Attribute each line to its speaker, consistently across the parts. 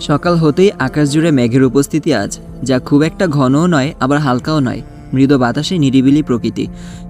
Speaker 1: সকাল হতেই আকাশ জুড়ে মেঘের উপস্থিতি আজ, যা খুব একটা ঘনও নয়, আবার হালকাও নয়। মৃদু বাতাসে নিরিবিলি প্রকৃতি।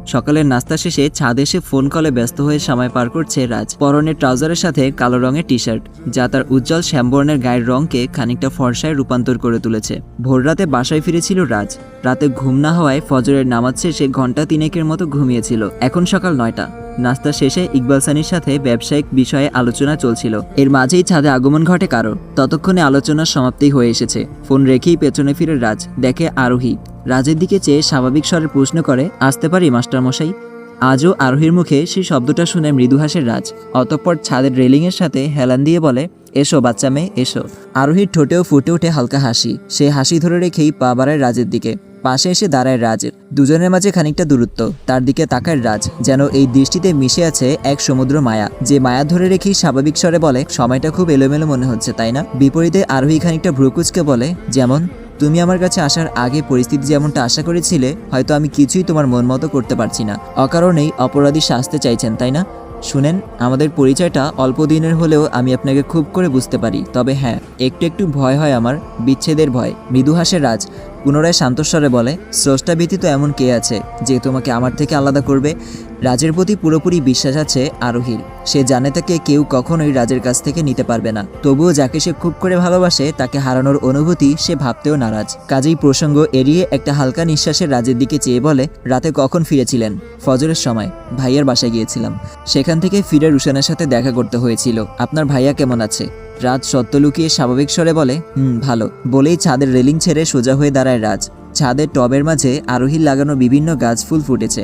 Speaker 1: সকালের নাস্তা শেষে ছাদে এসে ফোন কলে ব্যস্ত হয়ে সময় পার করছে রাজ। পরনে ট্রাউজারের সাথে কালো রঙের টি শার্ট যা তার উজ্জ্বল শ্যামবর্ণের গায়ের রঙকে খানিকটা ফর্সায় রূপান্তর করে তুলেছে। ভোররাতে বাসায় ফিরেছিল রাজ। রাতে ঘুম না হওয়ায় ফজরের নামাজ শেষে ঘণ্টা তিনেকের মতো ঘুমিয়েছিল। এখন সকাল নয়টা। নাস্তা শেষে ইকবাল সানির সাথে ব্যবসায়িক বিষয়ে আলোচনা চলছিল। এর মাঝেই ছাদে আগমন ঘটে কারও ততক্ষণে আলোচনার সমাপ্তি হয়ে এসেছে। ফোন রেখেই পেছনে ফিরে রাজ, দেখে আরোহী। রাজের দিকে চেয়ে স্বাভাবিক স্বরে প্রশ্ন করে, আসতে পারি, মাস্টারমশাই? আজও আরোহীর মুখে সেই শব্দটা শুনে মৃদু হাসের রাজ। অতঃপর ছাদের রেলিংয়ের সাথে হেলান দিয়ে বলে, এসো, বাচ্চা মেয়ে, এসো। আরোহীর ঠোঁটেও ফুটে ওঠে হালকা হাসি। সে হাসি ধরে রেখেই পা বাড়ায় রাজের দিকে। পাশে এসে দাঁড়ায় রাজের দুজনের মাঝে খানিকটা দূরত্ব। তার দিকে তাকায় রাজ, যেন এই দৃষ্টিতে মিশে আছে এক সমুদ্র মায়া। যে মায়া ধরে রেখেই স্বাভাবিক স্বরে বলে, সময়টা খুব এলোমেলো মনে হচ্ছে, তাই না? বিপরীতে আরোহী খানিকটা ভ্রুকুচকে বলে, যেমন, তুমি আমার কাছে আসার আগে পরিস্থিতি যেমনটা আশা করেছিলে, হয়তো আমি কিছুই তোমার মন মতো করতে পারছি না। অকারণেই অপরাধী শাস্তে চাইছেন, তাই না? শুনেন, আমাদের পরিচয়টা অল্প দিনের হলেও আমি আপনাকে খুব করে বুঝতে পারি। তবে হ্যাঁ একটু একটু ভয় হয় আমার, বিচ্ছেদের ভয়। মৃদু হাসে রাজ পুনরায় শান্তস্বরে বলে, স্রষ্টা ব্যতীত এমন কে আছে যে তোমাকে আমার থেকে আলাদা করবে? রাজের প্রতি পুরোপুরি বিশ্বাস আছে আরোহীর। সে জানে তাকে কেউ কখনোই রাজের কাছ থেকে নিতে পারবে না। তবুও যাকে সে খুব করে ভালোবাসে, তাকে হারানোর অনুভূতি সে ভাবতেও নারাজ। কাজেই প্রসঙ্গ এড়িয়ে একটা হালকা নিঃশ্বাসের রাজের দিকে চেয়ে বলে, রাতে কখন ফিরেছিলেন? ফজরের সময়। ভাইয়ার বাসায় গিয়েছিলাম। সেখান থেকে ফিরে রুশানের সাথে দেখা করতে হয়েছিল। আপনার ভাইয়া কেমন আছে? রাজ সত্য লুকিয়ে স্বাভাবিক স্বরে বলে, হুম, ভালো। বলেই ছাদের রেলিং ছেড়ে সোজা হয়ে দাঁড়ায় রাজ। ছাদের টবের মাঝে আরোহী লাগানো বিভিন্ন গাছ ফুল ফুটেছে,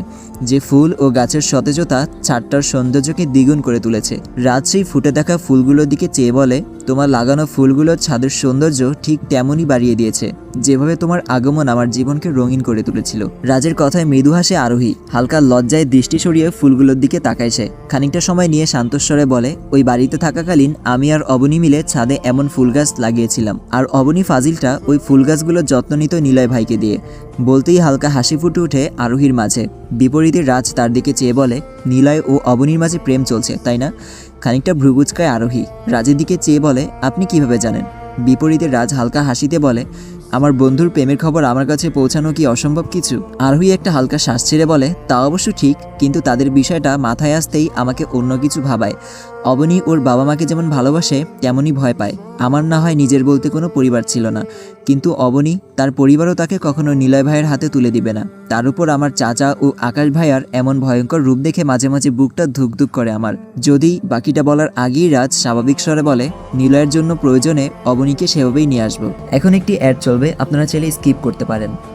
Speaker 1: যে ফুল ও গাছের সতেজতা ছাদটার সৌন্দর্যকে দ্বিগুণ করে তুলেছে। রাজ সেই ফুটে দেখা ফুলগুলোর দিকে চেয়ে বলে, তোমার লাগানো ফুলগুলোর ছাদের সৌন্দর্য ঠিক তেমনই বাড়িয়ে দিয়েছে, যেভাবে তোমার আগমন আমার জীবনকে রঙিন করে তুলেছিল। রাজের কথায় মৃদু হাসে আরোহী, হালকা লজ্জায় দৃষ্টি সরিয়ে ফুলগুলোর দিকে তাকাইছে খানিকটা সময় নিয়ে শান্তস্বরে বলে, ওই বাড়িতে থাকাকালীন আমি আর অবনী মিলে ছাদে এমন ফুল গাছ লাগিয়েছিলাম, আর অবনী ফাজিলটা ওই ফুল গাছগুলোর যত্ন নিত নিলয় ভাইকে দিয়ে। বলতেই হালকা হাসি ফুটে ওঠে আরোহীর মাঝে। বিপরীতে রাজ তার দিকে চেয়ে বলে, নিলয় ও অবনীর মাঝে প্রেম চলছে, তাই না? খানিকটা ভ্রুগুচকায় আরোহী রাজের দিকে চেয়ে বলে, আপনি কীভাবে জানেন? বিপরীতে রাজ হালকা হাসিতে বলে, আমার বন্ধুর প্রেমের খবর আমার কাছে পৌঁছানো কি অসম্ভব কিছু? আরোহী একটা হালকা শ্বাস ছেড়ে বলে, তা অবশ্য ঠিক, কিন্তু তাদের বিষয়টা মাথায় আসতেই আমাকে অন্য কিছু ভাবায়। অবনী ওর বাবা মাকে যেমন ভালোবাসে, তেমনই ভয় পায়। আমার না হয় নিজের বলতে কোনো পরিবার ছিল না। কিন্তু অবনী তার পরিবারও তাকে কখনো নিলয় ভাইয়ের হাতে তুলে দিবে না। তার উপর আমার চাচা ও আকাশ ভাইয়ার এমন ভয়ঙ্কর রূপ দেখে মাঝে মাঝে বুকটা ধুকধুক করে আমার। যদি বাকিটা বলার আগেই রাজ স্বাভাবিক স্বরে বলে, নিলয়ের জন্য প্রয়োজনে অবনীকে সেভাবেই নিয়ে আসব। এখন একটি অ্যাড চলবে, আপনারা চাইলে স্কিপ করতে পারেন।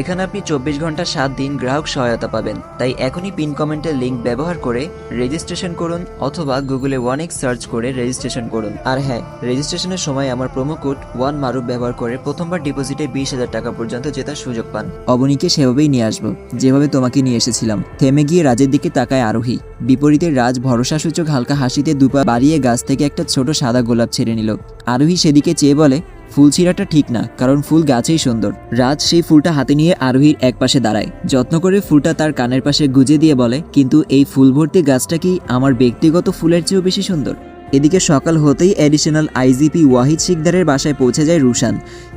Speaker 1: এখানে আপনি চব্বিশ ঘণ্টা সাত দিন গ্রাহক সহায়তা পাবেন। তাই এখনই পিন কমেন্টের লিঙ্ক ব্যবহার করে রেজিস্ট্রেশন করুন অথবা গুগলে ওয়ান এক্স সার্চ করে রেজিস্ট্রেশন করুন। আর হ্যাঁ রেজিস্ট্রেশনের সময় আমার প্রোমো কোড ওয়ান মারুফ ব্যবহার করে প্রথমবার ডিপোজিটে বিশ হাজার টাকা পর্যন্ত জেতার সুযোগ পান। অবনীকে সেভাবেই নিয়ে আসব, যেভাবে তোমাকে নিয়ে এসেছিলাম। থেমে গিয়ে রাজের দিকে তাকায় আরোহী। বিপরীতে রাজ ভরসাসূচক হালকা হাসিতে দুপা বাড়িয়ে গাছ থেকে একটা ছোট সাদা গোলাপ ছেড়ে নিল। আরোহী সেদিকে চেয়ে বলে ফুল ছিঁড়াটা ঠিক না, কারণ ফুল গাছেই সুন্দর। রাজ সেই ফুলটা হাতে নিয়ে আরোহীর এক পাশে দাঁড়ায়। যত্ন করে ফুলটা তার কানের পাশে গুজে দিয়ে বলে, কিন্তু এই ফুল ভর্তি গাছটা কি আমার ব্যক্তিগত ফুলের চেয়েও বেশি সুন্দর? এদিকে সকাল হতেই অ্যাডিশনাল আইজিপি ওয়াহিদ শিকদারের বাসায় পৌঁছে যায় রুশান।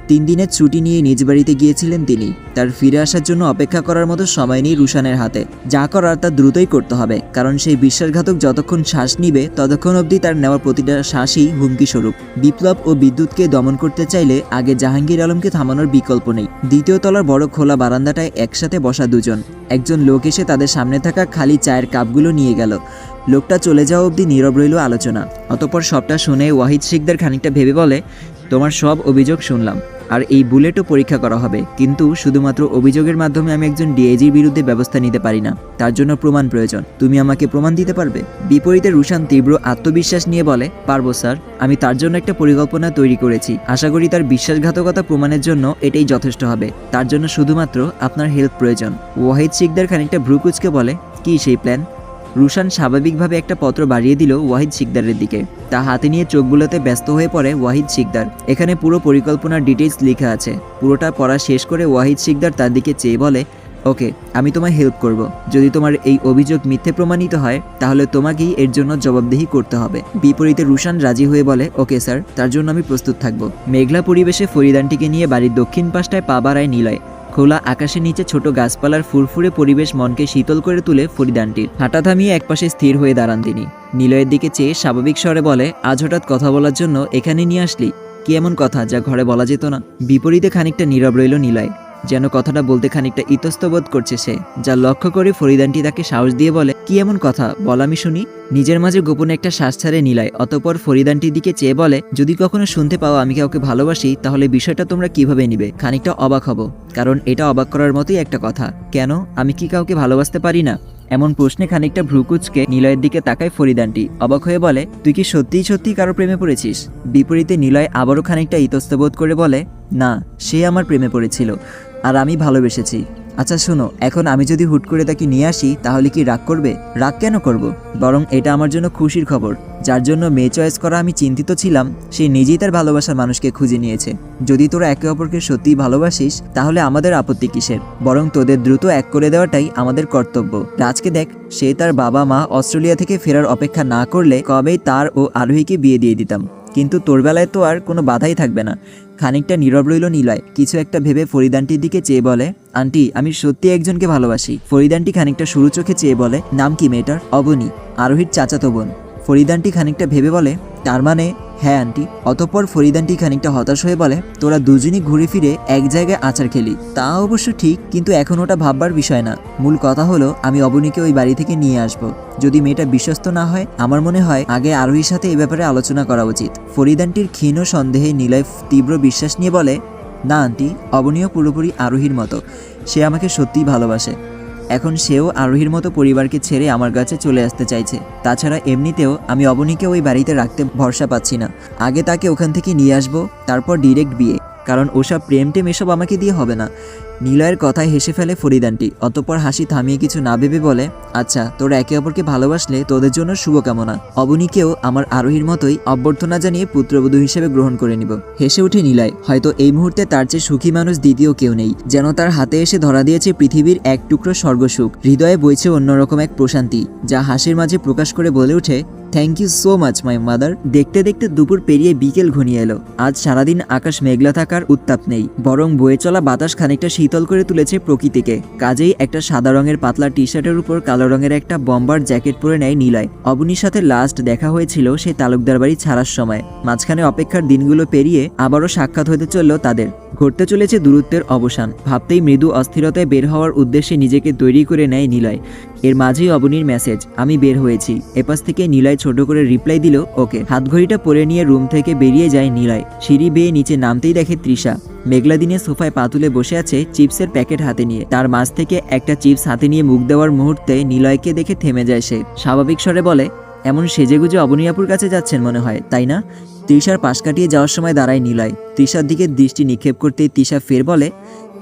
Speaker 1: তিন দিনের ছুটি নিয়ে নিজ বাড়িতে গিয়েছিলেন তিনি। তার ফিরে আসার জন্য অপেক্ষা করার মতো সময় নেই রুশানের হাতে। যা করার তা দ্রুতই করতে হবে, কারণ সেই বিশ্বাসঘাতক যতক্ষণ শ্বাস নিবে, ততক্ষণ অবধি তার নেওয়া প্রতিটা শ্বাসই হুমকি স্বরূপ বিপ্লব ও বিদ্যুৎকে দমন করতে চাইলে আগে জাহাঙ্গীর আলমকে থামানোর বিকল্প নেই। দ্বিতীয় তলার বড় খোলা বারান্দাটায় একসাথে বসা দুজন। একজন লোক এসে তাদের সামনে থাকা খালি চায়ের কাপগুলো নিয়ে গেল। লোকটা চলে যাওয়া অবধি নীরব রইল আলোচনা। অতপর সবটা শুনে ওয়াহিদ শিকদার খানিকটা ভেবে বলে, তোমার সব অভিযোগ শুনলাম, আর এই বুলেটও পরীক্ষা করা হবে। কিন্তু শুধুমাত্র অভিযোগের মাধ্যমে আমি একজন ডিআইজির বিরুদ্ধে ব্যবস্থা নিতে পারি না। তার জন্য প্রমাণ প্রয়োজন। তুমি আমাকে প্রমাণ দিতে পারবে? বিপরীতে রুশান তীব্র আত্মবিশ্বাস নিয়ে বলে, পারব, স্যার। আমি তার জন্য একটা পরিকল্পনা তৈরি করেছি। আশা করি তার বিশ্বাসঘাতকতা প্রমাণের জন্য এটাই যথেষ্ট হবে। তার জন্য শুধুমাত্র আপনার হেল্প প্রয়োজন। ওয়াহিদ শিকদার খানিকটা ভ্রুকুচকে বলে, কি সেই প্ল্যান? রুশান স্বাভাবিকভাবে একটা পত্র বাড়িয়ে দিল ওয়াহিদ শিকদারের দিকে। তা হাতে নিয়ে চোখ বুলাতে ব্যস্ত হয়ে পড়ে ওয়াহিদ শিকদার। এখানে পুরো পরিকল্পনার ডিটেলস লেখা আছে। পুরোটা পড়া শেষ করে ওয়াহিদ শিকদার তার দিকে চেয়ে বলে, ওকে, আমি তোমায় হেল্প করব। যদি তোমার এই অভিযোগ মিথ্যে প্রমাণিত হয়, তাহলে তোমাকেই এর জন্য জবাবদিহি করতে হবে। বিপরীতে রুশান রাজি হয়ে বলে, ওকে, স্যার, তার জন্য আমি প্রস্তুত থাকব। মেঘলা পরিবেশে ফরিদানটিকে নিয়ে বাড়ির দক্ষিণ পাশটায় পা বাড়ায় নিলয়। খোলা আকাশের নিচে ছোট গাছপালার ফুরফুরে পরিবেশ মনকে শীতল করে তুলে ফরিদানটির। হাঁটা থামিয়ে একপাশে স্থির হয়ে দাঁড়ান তিনি। নিলয়ের দিকে চেয়ে স্বাভাবিক স্বরে বলে, আজ হঠাৎ কথা বলার জন্য এখানে নিয়ে আসলি? কি এমন কথা যা ঘরে বলা যেত না? বিপরীতে খানিকটা নীরব রইল নিলয়। যেন কথাটা বলতে খানিকটা ইতস্তবোধ করছে সে, যা লক্ষ্য করে ফরিদানটি তাকে সাহস দিয়ে বলে, কি এমন কথা? বল আমি শুনি। নিজের মাঝে গোপনে একটা শ্বাস ছাড়ে নিলায়, অতপর ফরিদানটির দিকে চেয়ে বলে, যদি কখনো শুনতে পাও আমি কাউকে ভালোবাসি, তাহলে বিষয়টা তোমরা কীভাবে নিবে? খানিকটা অবাক হব, কারণ এটা অবাক করার মতোই একটা কথা। কেন? আমি কি কাউকে ভালোবাসতে পারি না? এমন প্রশ্নে খানিকটা ভ্রুকুচকে নিলয়ের দিকে তাকায় ফরিদানটি, অবাক হয়ে বলে, তুই কি সত্যিই সত্যিই কারও প্রেমে পড়েছিস? বিপরীতে নিলয় আবারও খানিকটা ইতস্তবোধ করে বলে, না, সে আমার প্রেমে পড়েছিল। আর আমি ভালোবেসেছি। আচ্ছা শোনো, এখন আমি যদি হুট করে তাকে নিয়ে আসি, তাহলে কি রাগ করবে? রাগ কেন করব? বরং এটা আমার জন্য খুশির খবর। যার জন্য মেয়ে চয়েস করা আমি চিন্তিত ছিলাম, সে নিজেই তার ভালোবাসার মানুষকে খুঁজে নিয়েছে। যদি তোরা একে অপরকে সত্যিই ভালোবাসিস, তাহলে আমাদের আপত্তি কিসের? বরং তোদের দ্রুত এক করে দেওয়াটাই আমাদের কর্তব্য। রাজকে দেখ, সে তার বাবা মা অস্ট্রেলিয়া থেকে ফেরার অপেক্ষা না করলে কবেই তার ও আরোহীকে বিয়ে দিয়ে দিতাম। কিন্তু তোর বেলায় তো আর কোনো বাধাই থাকবে না। খানিকটা নীরব রইল নীলয়। কিছু একটা ভেবে ফরিদানটির দিকে চেয়ে বলে, আন্টি, আমি সত্যি একজনকে ভালোবাসি। ফরিদানটি খানিকটা সরু চোখে চেয়ে বলে, নাম কি মেয়েটার? অবনী, আরোহীর চাচাতো বোন। ফরিদানটি খানিকটা ভেবে বলে, তার মানে হ্যাঁ আন্টি। অতঃপর ফরিদানটি খানিকটা হতাশ হয়ে বলে, তোরা দুজনই ঘুরে ফিরে এক জায়গায় আচার খেলি। তা অবশ্য ঠিক, কিন্তু এখন ওটা ভাববার বিষয় না। মূল কথা হলো, আমি অবনীকে ওই বাড়ি থেকে নিয়ে আসব। যদি মেয়েটা বিশ্বস্ত না হয়, আমার মনে হয় আগে আরোহীর সাথে এ ব্যাপারে আলোচনা করা উচিত। ফরিদানটির ক্ষীণ সন্দেহে নিলয় তীব্র বিশ্বাস নিয়ে বলে, না, আন্টি অবনীয় পুরোপুরি আরোহীর মতো। সে আমাকে সত্যিই ভালোবাসে। এখন সেও আরোহীর মতো পরিবারকে ছেড়ে আমার কাছে চলে আসতে চাইছে। তাছাড়া এমনিতেও আমি অবনীকে ওই বাড়িতে রাখতে ভরসা পাচ্ছি না। আগে তাকে ওখান থেকে নিয়ে আসব, তারপর ডিরেক্ট বিয়ে। কারণ ওসব প্রেম টেম এসব আমাকে দিয়ে হবে না। নিলয়ের কথায় হেসে ফেলে ফরিদানটি। অতঃপর হাসি থামিয়ে কিছু না ভেবে বলে আচ্ছা তোরা একে অপরকে ভালোবাসলে তোদের জন্য শুভকামনা। অবনীকেও আমার আরোহীর মতোই অভ্যর্থনা জানিয়ে পুত্রবধূ হিসেবে গ্রহণ করে নিব। হেসে উঠে নিলয়। হয়তো এই মুহূর্তে তার চেয়ে সুখী মানুষ দ্বিতীয় কেউ নেই, যেন তার হাতে এসে ধরা দিয়েছে পৃথিবীর এক টুকরো স্বর্গসুখ। হৃদয়ে বইছে অন্যরকম এক প্রশান্তি, যা হাসির মাঝে প্রকাশ করে বলে ওঠে thank you so much my mother দেখতে দেখতে দুপুর পেরিয়ে বিকেল ঘনিয়ে এলো। আজ সারাদিন আকাশ মেঘলা থাকার উত্তাপ নেই, বরং বয়ে চলা বাতাস খানিকটা শীতল করে তুলেছে প্রকৃতিকে। কাজেই একটা সাদা রঙের পাতলা টি শার্টের উপর কালো রঙের একটা বম্বার জ্যাকেট পরে নেয় নীলয়। অবনীর সাথে লাস্ট দেখা হয়েছিল সেই তালুকদার বাড়ি ছাড়ার সময়। মাঝখানে অপেক্ষার দিনগুলো পেরিয়ে আবারও সাক্ষাৎ হতে চলল তাদের। ঘটতে চলেছে দূরত্বের অবসান। ভাবতেই মৃদু অস্থিরতায় বের হওয়ার উদ্দেশ্যে নিজেকে তৈরি করে নেয় নিলয়। এর মাঝেই অবনীর মেসেজ আমি বের হয়েছি। এপাশ থেকে নিলয় ছোট করে রিপ্লাই দিল, ওকে। হাতঘড়িটা পরে নিয়ে রুম থেকে বেরিয়ে যায় নিলয়। সিঁড়ি বেয়ে নিচে নামতেই দেখে তৃষা। মেঘলা দিনে সোফায় পা তুলে বসে আছে চিপসের প্যাকেট হাতে নিয়ে। তার মাঝ থেকে একটা চিপস হাতে নিয়ে মুখ দেওয়ার মুহূর্তে নিলয়কে দেখে থেমে যায় সে। স্বাভাবিক স্বরে বলে, এমন সেজেগুজে অবনীয়াপুর কাছে যাচ্ছেন মনে হয়, তাই না? তৃষার পাশ কাটিয়ে যাওয়ার সময় দাঁড়ায় নিলয়। তৃষার দিকে দৃষ্টি নিক্ষেপ করতেই তৃষা ফের বলে,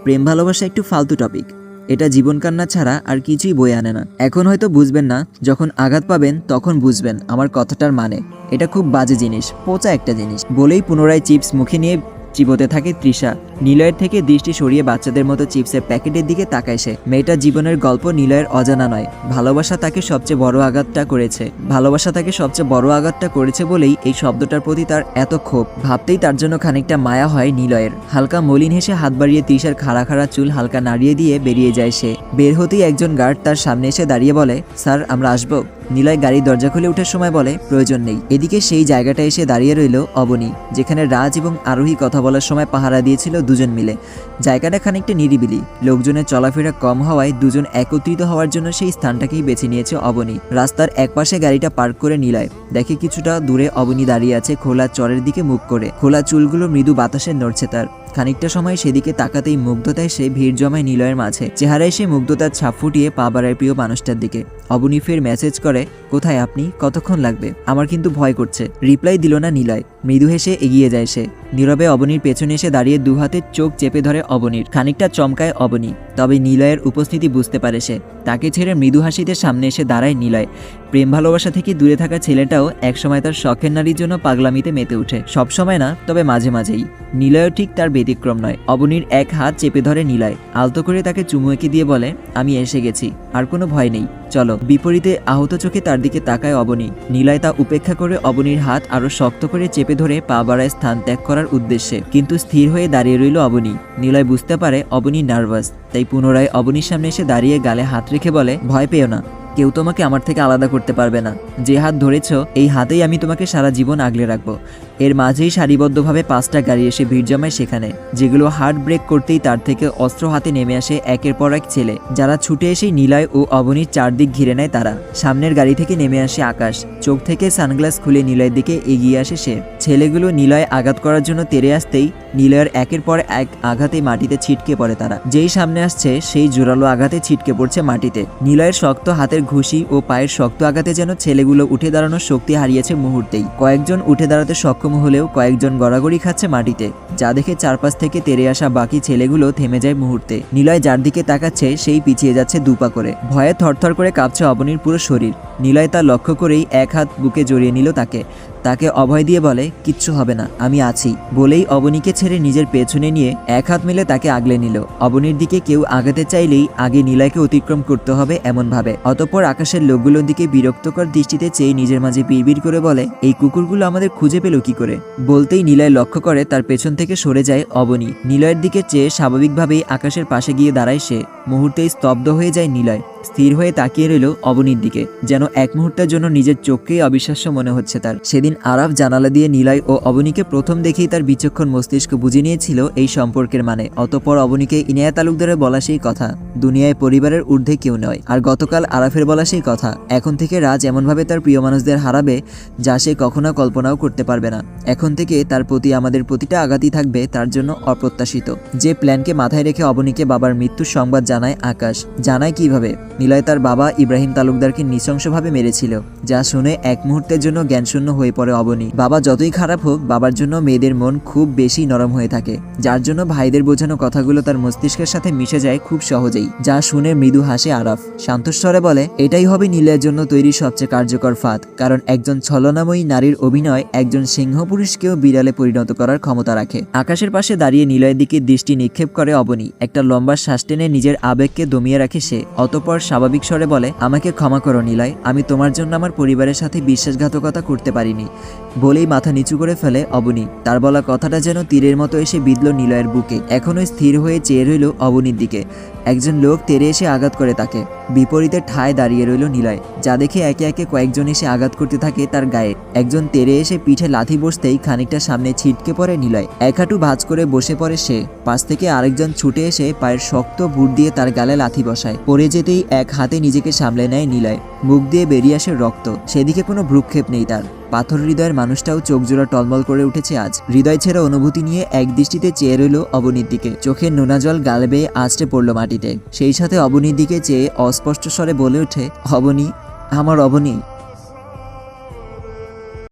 Speaker 1: প্রেম ভালোবাসা একটু ফালতু টপিক এটা জীবন কান্না ছাড়া আর কিছুই বয়ে আনে না। এখন হয়তো বুঝবেন না, যখন আঘাত পাবেন তখন বুঝবেন আমার কথাটার মানে। এটা খুব বাজে জিনিস, পচা একটা জিনিস। বলেই পুনরায় চিপস মুখে নিয়ে চিবোতে থাকে তৃষা। নিলয়ের থেকে দৃষ্টি সরিয়ে বাচ্চাদের মতো চিপসের প্যাকেটের দিকে তাকায় সে। মেয়েটা জীবনের গল্প নিলয়ের অজানা নয়। ভালোবাসা তাকে সবচেয়ে বড় আঘাতটা করেছে। ভালোবাসা তাকে সবচেয়ে বড় আঘাতটা করেছে বলেই এই শব্দটার প্রতি তার এত ক্ষোভ। ভাবতেই তার জন্য খানিকটা মায়া হয় নিলয়ের। হালকা মলিন হেসে হাত বাড়িয়ে তৃষার খাড়া খাড়া চুল হালকা নাড়িয়ে দিয়ে বেরিয়ে যায় সে। বের হতেই একজন গার্ড তার সামনে এসে দাঁড়িয়ে বলে, স্যার, আমরা আসব। নিলয় গাড়ির দরজা খুলে ওঠার সময় বলে, প্রয়োজন নেই। এদিকে সেই জায়গাটা এসে দাঁড়িয়ে রইল অবনী, যেখানে রাজ এবং আরোহী কথা বলার সময় পাহারা দিয়েছিল দুজন মিলে। জায়গাটা খানিকটা নিরিবিলি। লোকজনের চলাফেরা কম হওয়ায় দুজন একত্রিত হওয়ার জন্য সেই স্থানটাকেই বেছে নিয়েছে অবনী। রাস্তার একপাশে গাড়িটা পার্ক করে নিলায়। দেখে কিছুটা দূরে অবনী দাঁড়িয়ে আছে খোলা চরের দিকে মুখ করে। খোলা চুলগুলো মৃদু বাতাসে নড়ছে তার। খানিকটা সময় সেদিকে তাকাতেই মুগ্ধতা সে ভিড় জমায় নিলয়ের মাঝে। চেহারায় সে মুগ্ধতার ছাপ ফুটিয়ে পা বাড়ায় প্রিয় মানুষটার দিকে। অবনী ফের মেসেজ করে, কোথায় আপনি? কতক্ষণ লাগবে? আমার কিন্তু ভয় করছে। রিপ্লাই দিল না নিলয়। মৃদু হেসে এগিয়ে যায় সে। নীরবে অবনীর পেছনে এসে দাঁড়িয়ে দু হাতের চোখ চেপে ধরে অবনীর। খানিকটা চমকায় অবনী। তবে নিলয়ের উপস্থিতি বুঝতে পারে সে। তাকে ছেড়ে মৃদু হাসিতে সামনে এসে দাঁড়ায় নিলয়। প্রেম ভালোবাসা থেকে দূরে থাকা ছেলেটাও একসময় তার শখের নারীর জন্য পাগলামিতে মেতে ওঠে। সবসময় না, তবে মাঝে মাঝেই। নিলয়ও ঠিক তার ব্যতিক্রম নয়। অবনীর এক হাত চেপে ধরে নিলয়। আলতো করে তাকে চুমু এঁকে দিয়ে বলে, আমি এসে গেছি, আর কোনো ভয় নেই। চলো। বিপরীতে আহত চোখে তার দিকে তাকায় অবনী। নীলয় তা উপেক্ষা করে অবনীর হাত আরও শক্ত করে চেপে ধরে পা বাড়ায় স্থান ত্যাগ করার উদ্দেশ্যে। কিন্তু স্থির হয়ে দাঁড়িয়ে রইল অবনী। নীলয় বুঝতে পারে অবনী নার্ভাস, তাই পুনরায় অবনীর সামনে এসে দাঁড়িয়ে গালে হাত রেখে বলে, ভয় পেও না। কেউ তোমাকে আমার থেকে আলাদা করতে পারবে না। যে হাত ধরেছ, এই হাতেই আমি তোমাকে সারা জীবন আগলে রাখব। এর মাঝেই সারিবদ্ধভাবে পাঁচটা গাড়ি এসে ভিড় জমায় সেখানে, যেগুলো হার্ট ব্রেক করতেই তার থেকে অস্ত্র হাতে নেমে আসে একের পর এক ছেলে। যারা ছুটে এসে নিলয় ও অবনীর চারদিক ঘিরে নেয় তারা। সামনের গাড়ি থেকে নেমে আসে আকাশ। চোখ থেকে সানগ্লাস খুলে নিলয়ের দিকে এগিয়ে আসে সে। ছেলেগুলো নিলয় আঘাত করার জন্য তেরে আসতেই নিলয়ের একের পর এক আঘাতে মাটিতে ছিটকে পড়ে তারা। যেই সামনে আসছে, সেই জোরালো আঘাতে ছিটকে পড়ছে মাটিতে। নিলয়ের শক্ত হাতের ঘুষি ও পায়ের শক্ত আঘাতে যেন ছেলেগুলো উঠে দাঁড়ানোর শক্তি হারিয়েছে মুহূর্তেই। কয়েকজন উঠে দাঁড়াতে সক্ষম হলেও কয়েকজন গড়াগড়ি খাচ্ছে মাটিতে, যা দেখে চারপাশ থেকে তেরে আসা বাকি ছেলেগুলো থেমে যায় মুহূর্তে। নিলয় যার দিকে তাকাচ্ছে, সেই পিছিয়ে যাচ্ছে দুপা করে। ভয়ে থরথর করে কাঁপছে অবনির পুরো শরীর। নিলয় তা লক্ষ্য করেই এক হাত বুকে জড়িয়ে নিল তাকে। তাকে অভয় দিয়ে বলে, কিচ্ছু হবে না, আমি আছি। বলেই অবনীকে ছেড়ে নিজের পেছনে নিয়ে এক হাত মিলে তাকে আগলে নিল। অবনীর দিকে কেউ আগাতে চাইলেই আগে নিলয়কে অতিক্রম করতে হবে এমনভাবে। অতঃপর আকাশের লোকগুলোর দিকে বিরক্তকর দৃষ্টিতে চেয়ে নিজের মাঝে বিড়বিড় করে বলে, এই কুকুরগুলো আমাদের খুঁজে পেল কি করে? বলতেই নিলয় লক্ষ্য করে তার পেছন থেকে সরে যায় অবনী। নিলয়ের দিকে চেয়ে স্বাভাবিকভাবেই আকাশের পাশে গিয়ে দাঁড়ায় সে। মুহূর্তেই স্তব্ধ হয়ে যায় নিলয়। স্থির হয়ে তাকিয়ে রইল অবনীর দিকে, যেন এক মুহূর্তের জন্য নিজের চোখকেই অবিশ্বাস্য মনে হচ্ছে তার। সেদিন আরাফ জানালা দিয়ে নিলয় ও অবনীকে প্রথম দেখেই তার বিচক্ষণ মস্তিষ্ক বুঝে নিয়েছিল এই সম্পর্কের মানে অতপর অবনীকে ইনিয়া তালুকদারের বলা সেই কথা, দুনিয়ায় পরিবারের ঊর্ধ্বে কেউ নয়, আর গতকাল আরাফের বলা সেই কথা, এখন থেকে রাজ এমনভাবে তার প্রিয় মানুষদের হারাবে, যা সে কখনো কল্পনাও করতে পারবে না। এখন থেকে তার প্রতি আমাদের প্রতিটা আঘাতই থাকবে তার জন্য অপ্রত্যাশিত। যে প্ল্যানকে মাথায় রেখে অবনীকে বাবার মৃত্যুর সংবাদ জানায় আকাশ, জানায় কীভাবে? নিলয় তার বাবা ইব্রাহিম তালুকদারকে নৃশংসভাবে মেরেছিল, যা শুনে এক মুহূর্তের জন্য জ্ঞানশূন্য হয়ে পড়ে অবনী। বাবা যতই খারাপ হোক, বাবার জন্য মেয়েদের মন খুব বেশি নরম হয়ে থাকে, যার জন্য ভাইদের বোঝানো কথাগুলো তার মস্তিষ্কের সাথে মিশে যায় খুব সহজেই, যা শুনে মৃদু হাসে আরাফ। শান্তস্বরে বলে, এটাই হবে নীলের জন্য তৈরি সবচেয়ে কার্যকর ফাঁদ, কারণ একজন ছলনাময়ী নারীর অভিনয় একজন সিংহ পুরুষকেও বিড়ালে পরিণত করার ক্ষমতা রাখে। আকাশের পাশে দাঁড়িয়ে নিলয়ের দিকে দৃষ্টি নিক্ষেপ করে অবনী। একটা লম্বা শ্বাস টেনে নিজের আবেগকে দমিয়ে রাখে সে, অতপর স্বাভাবিক স্বরে বলে, আমাকে ক্ষমা করো নিলয়, আমি তোমার জন্য আমার পরিবারের সাথে বিশ্বাসঘাতকতা করতে পারিনি। বলেই মাথা নিচু করে ফেলে অবনী। তার বলা কথাটা যেন তীরের মতো এসে বিঁধল নিলয়ের বুকে। এখনও স্থির হয়ে চেয়ে রইল অবনীর দিকে। একজন লোক তেরে এসে আঘাত করে তাকে। বিপরীতে ঠায় দাঁড়িয়ে রইল নিলয়। যা দেখে একে একে কয়েকজন এসে আঘাত করতে থাকে তার গায়ে। একজন তেরে এসে পিঠে লাথি বসতেই খানিকটা সামনে ছিটকে পড়ে নিলয়। এক হাঁটু ভাঁজ করে বসে পড়ে সে। পাশ থেকে আরেকজন ছুটে এসে পায়ের শক্ত বুট দিয়ে তার গালে লাথি বসায়। পড়ে যেতেই এক হাতে নিজেকে সামলে নেয় নিলয়। মুখ দিয়ে বেরিয়ে আসে রক্ত। সেদিকে কোনো ভ্রুক্ষেপ নেই তার। পাথর হৃদয়ের মানুষটাও চোখ জোড়া টলমল করে উঠেছে আজ। হৃদয় ছেড়ে অনুভূতি নিয়ে এক দৃষ্টিতে চেয়ে রইল অবনীর দিকে। চোখের নোনা জল গাল বেয়ে আছড়ে পড়ল মাটিতে। সেই সাথে অবনীর দিকে চেয়ে অস্পষ্ট স্বরে বলে ওঠে, অবনী, আমার অবনী।